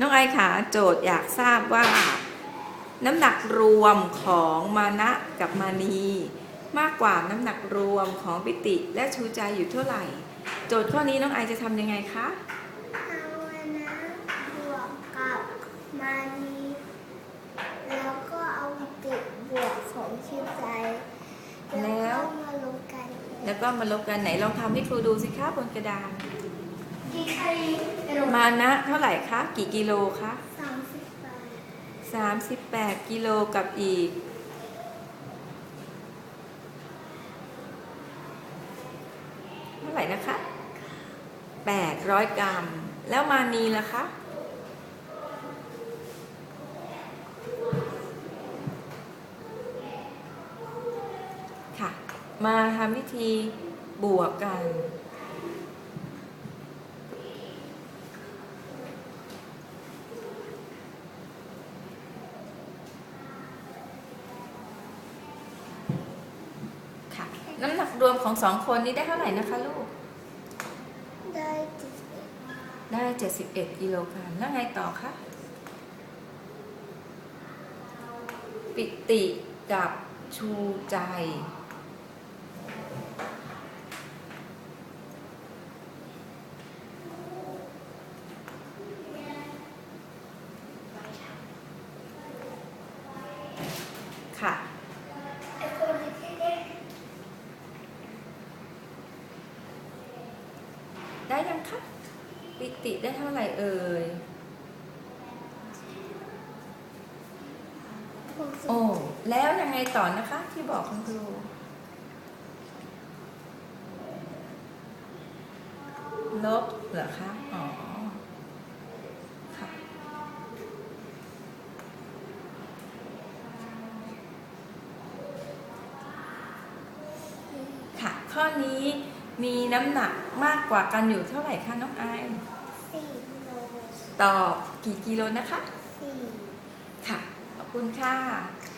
น้องไอขาโจทย์อยากทราบว่า น้ำหนักรวมของมานะกับมานี มากกว่าน้ำหนักรวมของปิติและชูใจอยู่เท่าไหร่ โจทย์ข้อนี้น้องไอจะทำยังไงคะเอาวันนะบวกกับมานีแล้วก็เอาติดบวกของชื่อใจ แล้วก็มาลงกัน แล้วก็มาลบกันไหนลองทำให้ครูดูสิคะบนกระดานที่ใคร มานะเท่าไหร่คะ กี่กิโลคะสามสิบแปด38กิโลกับอีกเท่าไหร่นะคะ800กรัม แล้วมานีล่ะคะค่ะมาทำวิธีบวกกัน น้ำหนักรวมของสองคนนี้ได้เท่าไหร่นะคะลูก ได้เจ็ดสิบเอ็ดได้71กิโลกรัมแล้วไงต่อคะปิติกับชูใจ ค่ะ ไอ้คนที่ได้ ได้ยังคะปิติได้เท่าไหร่เอ่ยหกสิบโอ้ แล้วยังไงต่อนะคะ ที่บอกคุณครูลบเหรอคะ อ๋อ ค่ะ ค่ะ ข้อนี้ มีน้ำหนักมากกว่ากันอยู่เท่าไหร่คะน้องไอายสี่โลตอบกี่กิโลนะคะสี่ค่ะ ขอบคุณค่ะค